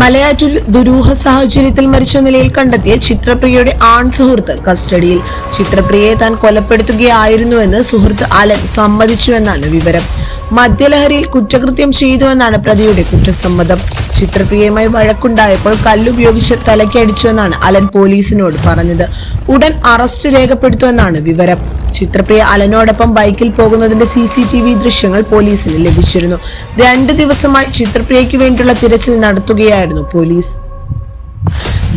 മലയാറ്റൂർ ദുരൂഹ സാഹചര്യത്തിൽ മരിച്ച നിലയിൽ കണ്ടെത്തിയ ചിത്രപ്രിയയുടെ ആൺ സുഹൃത്ത് കസ്റ്റഡിയിൽ. ചിത്രപ്രിയയെ താൻ കൊലപ്പെടുത്തുകയായിരുന്നുവെന്ന് സുഹൃത്ത് അലൻ സമ്മതിച്ചുവെന്നാണ് വിവരം. മദ്യലഹരിയിൽ കുറ്റകൃത്യം ചെയ്തുവെന്നാണ് പ്രതിയുടെ കുറ്റസമ്മതം. ചിത്രപ്രിയയുമായി വഴക്കുണ്ടായപ്പോൾ കല്ലുപയോഗിച്ച് തലയ്ക്കടിച്ചുവെന്നാണ് അലൻ പോലീസിനോട് പറഞ്ഞത്. ഉടൻ അറസ്റ്റ് രേഖപ്പെടുത്തുമെന്നാണ് വിവരം. ചിത്രപ്രിയ അലനോടൊപ്പം ബൈക്കിൽ പോകുന്നതിന്റെ സി സി ടി വി ദൃശ്യങ്ങൾ പോലീസിന് ലഭിച്ചിരുന്നു. രണ്ട് ദിവസമായി ചിത്രപ്രിയയ്ക്ക് വേണ്ടിയുള്ള തിരച്ചിൽ നടത്തുകയായിരുന്നു പോലീസ്.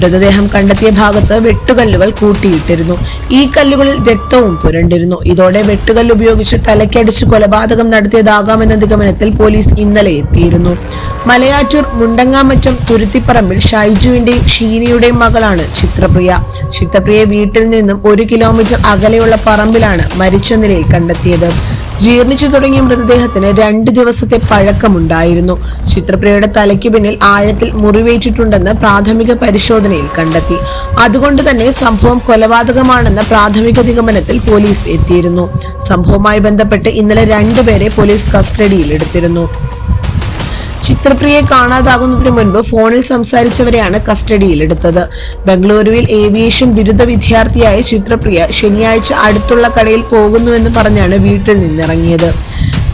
മൃതദേഹം കണ്ടെത്തിയ ഭാഗത്ത് വെട്ടുകല്ലുകൾ കൂട്ടിയിട്ടിരുന്നു. ഈ കല്ലുകളിൽ രക്തവും പുരണ്ടിരുന്നു. ഇതോടെ വെട്ടുകല്ല് ഉപയോഗിച്ച് തലയ്ക്കടിച്ച് കൊലപാതകം നടത്തിയതാകാമെന്ന നിഗമനത്തിൽ പോലീസ് ഇന്നലെ എത്തിയിരുന്നു. മലയാറ്റൂർ മുണ്ടങ്ങാമറ്റം തുരുത്തിപ്പറമ്പിൽ ഷൈജുവിന്റെയും ഷീനിയുടെയും മകളാണ് ചിത്രപ്രിയ. ചിത്രപ്രിയ വീട്ടിൽ നിന്നും ഒരു കിലോമീറ്റർ അകലെയുള്ള പറമ്പിലാണ് മരിച്ച നിലയിൽ കണ്ടെത്തിയത്. ജീർണിച്ചു തുടങ്ങിയ മൃതദേഹത്തിന് രണ്ട് ദിവസത്തെ പഴക്കമുണ്ടായിരുന്നു. ചിത്രപ്രിയയുടെ തലയ്ക്ക് പിന്നിൽ ആഴത്തിൽ മുറിവേറ്റിട്ടുണ്ടെന്ന് പ്രാഥമിക പരിശോധനയിൽ കണ്ടെത്തി. അതുകൊണ്ട് തന്നെ സംഭവം കൊലപാതകമാണെന്ന പ്രാഥമിക നിഗമനത്തിൽ പോലീസ് എത്തിയിരുന്നു. സംഭവവുമായി ബന്ധപ്പെട്ട് ഇന്നലെ രണ്ടുപേരെ പോലീസ് കസ്റ്റഡിയിൽ ചിത്രപ്രിയയെ കാണാതാകുന്നതിന് മുൻപ് ഫോണിൽ സംസാരിച്ചവരെയാണ് കസ്റ്റഡിയിലെടുത്തത്. ബംഗളൂരുവിൽ ഏവിയേഷൻ ബിരുദ വിദ്യാർത്ഥിയായ ചിത്രപ്രിയ ശനിയാഴ്ച അടുത്തുള്ള കടയിൽ പോകുന്നുവെന്ന് പറഞ്ഞാണ് വീട്ടിൽ നിന്നിറങ്ങിയത്.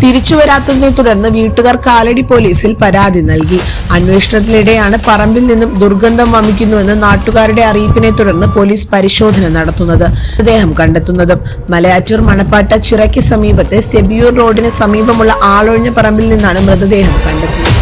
തിരിച്ചു വരാത്തതിനെ തുടർന്ന് വീട്ടുകാർ കാലടി പോലീസിൽ പരാതി നൽകി. അന്വേഷണത്തിനിടെയാണ് പറമ്പിൽ നിന്നും ദുർഗന്ധം വമിക്കുന്നുവെന്ന് നാട്ടുകാരുടെ അറിയിപ്പിനെ തുടർന്ന് പോലീസ് പരിശോധന നടത്തുന്നത് മൃതദേഹം കണ്ടെത്തുന്നതും. മലയാറ്റൂർ മണപ്പാട്ട ചിറയ്ക്ക് സമീപത്തെ സെബിയൂർ റോഡിന് സമീപമുള്ള ആളൊഴിഞ്ഞ പറമ്പിൽ നിന്നാണ് മൃതദേഹം കണ്ടെത്തിയത്.